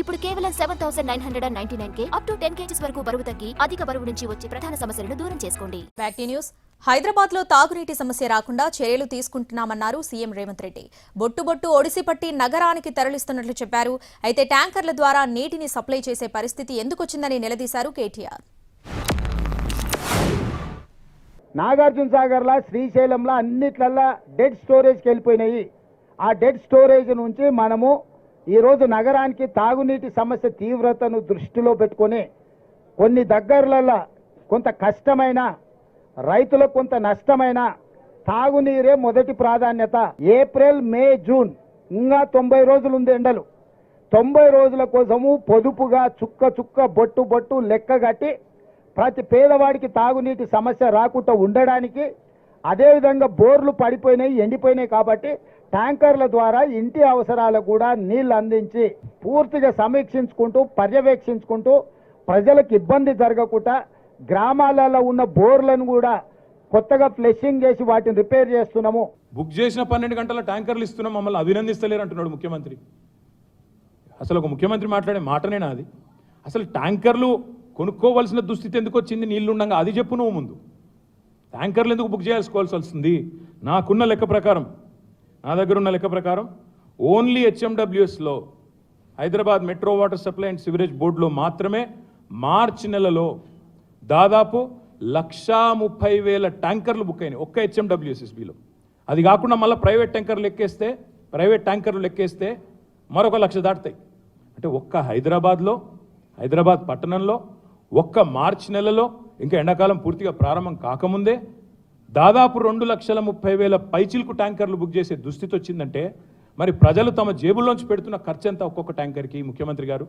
ఇప్పుడు కేవలం seven thousand nine hundred and ninety nine K up to ten kgs వరకు బరువు తగ్గి అధిక బరువు నుంచి వచ్చే ప్రధాన సమస్యలను దూరం చేసుకోండి. న్యూస్ హైదరాబాద్లో తాగునీటి సమస్య రాకుండా చర్యలు తీసుకుంటున్నామన్నారు సీఎం రేవంత్ రెడ్డి. బొట్టు బొట్టు ఒడిసి పట్టి నగరానికి తరలిస్తున్నట్లు చెప్పారు. అయితే ట్యాంకర్ల ద్వారా నీటిని సప్లై చేసే పరిస్థితి ఎందుకొచ్చిందని నిలదీశారు కేటీఆర్. నాగార్జున సాగర్లా శ్రీశైలంలో అన్నిట్లల్లా డెడ్ స్టోరేజ్కి వెళ్ళిపోయినాయి. ఆ డెడ్ స్టోరేజ్ నుంచి మనము ఈరోజు నగరానికి తాగునీటి సమస్య తీవ్రతను దృష్టిలో పెట్టుకొని కొన్ని దగ్గరలలో కొంత కష్టమైన రైతులకు కొంత నష్టమైన తాగునీరే మొదటి ప్రాధాన్యత. ఏప్రిల్ మే జూన్ ఇంకా తొంభై రోజులు ఉంది ఎండలు. తొంభై రోజుల కోసము పొదుపుగా చుక్క చుక్క బొట్టు బొట్టు లెక్క కట్టి ప్రతి పేదవాడికి తాగునీటి సమస్య రాకుండా ఉండడానికి అదేవిధంగా బోర్లు పడిపోయినాయి ఎండిపోయినాయి కాబట్టి ట్యాంకర్ల ద్వారా ఇంటి అవసరాలకు కూడా నీళ్ళు అందించి పూర్తిగా సమీక్షించుకుంటూ పర్యవేక్షించుకుంటూ ప్రజలకు ఇబ్బంది జరగకుండా గ్రామాలలో ఉన్న బోర్లను కూడా కొత్తగా ఫ్లెషింగ్ చేసి వాటిని రిపేర్ చేస్తున్నాము. బుక్ చేసిన పన్నెండు గంటల ట్యాంకర్లు ఇస్తున్నాం మమ్మల్ని అభినందిస్తలేరు అంటున్నాడు ముఖ్యమంత్రి. అసలు ఒక ముఖ్యమంత్రి మాట్లాడే మాటనేనా అది అసలు ట్యాంకర్లు కొనుక్కోవలసిన దుస్థితి ఎందుకు వచ్చింది? నీళ్ళు ఉండగా అది చెప్పు నువ్వు ముందు. ట్యాంకర్లు ఎందుకు బుక్ చేసుకోవాల్సి వస్తుంది నాకున్న లెక్క ప్రకారం. నా దగ్గర ఉన్న లెక్క ప్రకారం only హెచ్ఎండబ్ల్యూఎస్లో Hyderabad metro water supply and sewerage బోర్డులో మాత్రమే మార్చి నెలలో దాదాపు లక్షా ముప్పై వేల ట్యాంకర్లు బుక్ అయినాయి ఒక్క హెచ్ఎండబ్ల్యూఎస్ఎస్బిలో అది కాకుండా మళ్ళీ ప్రైవేట్ ట్యాంకర్లు లెక్కేస్తే ప్రైవేట్ ట్యాంకర్లు లెక్కేస్తే మరొక లక్ష దాటుతాయి. అంటే ఒక్క హైదరాబాద్లో హైదరాబాద్ పట్టణంలో ఒక్క మార్చి నెలలో ఇంకా ఎండాకాలం పూర్తిగా ప్రారంభం కాకముందే దాదాపు రెండు లక్షల ముప్పై వేల పైచిల్కు ట్యాంకర్లు బుక్ చేసే దుస్థితి వచ్చిందంటే మరి ప్రజలు తమ జేబుల్లోంచి పెడుతున్న ఖర్చు ఎంత ఒక్కొక్క ట్యాంకర్కి? ముఖ్యమంత్రి గారు?